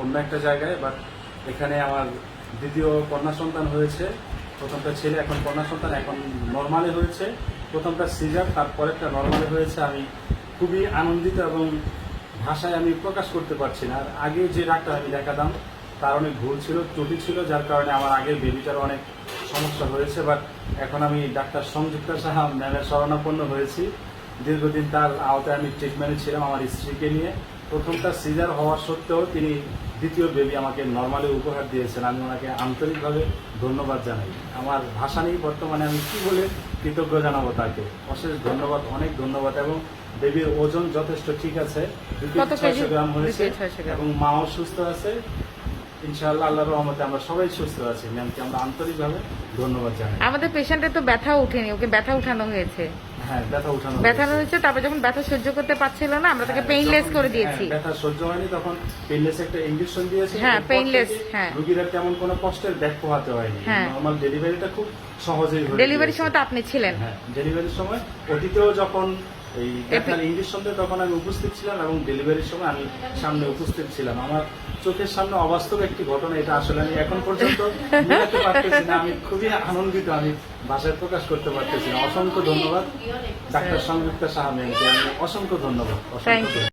অন্য একটা জায়গায় বাট এখানে আমার দ্বিতীয় কন্যা সন্তান হয়েছে। প্রথমটা ছেলে, এখন কন্যা সন্তান, এখন নর্মালে হয়েছে। প্রথমটা সিজার, তারপরেরটা নর্মালে হয়েছে। আমি খুবই আনন্দিত এবং ভাষায় আমি প্রকাশ করতে পারছি না। আর আগে যে ডাক্তার আমি দেখাতাম, তার অনেক ভুল ছিল, ত্রুটি ছিল, যার কারণে আমার আগের বেবিটার অনেক সমস্যা হয়েছে। বাট এখন আমি ডাক্তার সংযুক্তা সাহা, ম্যামের শরণাপন্ন হয়েছি। দীর্ঘদিন তার আওতায় আমি ট্রিটমেন্টে ছিলাম, আমার স্ত্রীকে নিয়ে। প্রথমটা সিজার হওয়া সত্ত্বেও তিনি দ্বিতীয় বেবি আমাকে নর্মালি উপহার দিয়েছেন। আমি ওনাকে আন্তরিকভাবে ধন্যবাদ জানাই। আমার ভাষা নেই বর্তমানে আমি কি বলে কৃতজ্ঞ জানাব তাকে? অশেষ ধন্যবাদ অনেক ধন্যবাদ এবং বেবির ওজন যথেষ্ট ঠিক আছে। ছয়শো গ্রাম হয়েছে। এবং মাও সুস্থ আছে। ইনশাআল্লাহ আল্লাহর রহমতে আমরা সবাই সুস্থ আছি। ম্যামকে আমরা আন্তরিকভাবে ধন্যবাদ জানাই। আমাদের পেশেন্টের তো ব্যথা উঠেনি ওকে ব্যথা উঠানো হয়েছে। হ্যাঁ ব্যথা উঠানো হয়েছে। তারপর যখন ব্যথা সহ্য করতে পারছিল না আমরা তাকে হ্যাঁ, পেইনলেস করে দিয়েছি হ্যাঁ, ব্যথা সহ্য হয়নি তখন পেইনলেস একটা ইনজেকশন দিয়েছি হ্যাঁ, পেইনলেস হ্যাঁ। রোগীরা তেমন কোনো কষ্টের ব্যাক পোহাতে হয়নি হ্যাঁ। নর্মাল ডেলিভারিটা খুব সহজেই হয়েছে ডেলিভারির সময় তো আপনি ছিলেন হ্যাঁ ডেলিভারির সময় অতীতেও যখন এই ডাক্তার ইংলিশ দিয়ে তখন আমি উপস্থিত ছিলাম এবং ডেলিভারির সময় আমি সামনে উপস্থিত ছিলাম। আমার চোখের সামনে অবাস্তব একটি ঘটনা এটা আসলে আমি এখন পর্যন্ত মেলাতে পারতেছি না। আমি খুবই আনন্দিত আমি ভাষায় প্রকাশ করতে পারতেছি না। অসংখ্য ধন্যবাদ। ডাক্তার সংযুক্তা সাহা ম্যামকে আমি অসংখ্য ধন্যবাদ। অসংখ্য.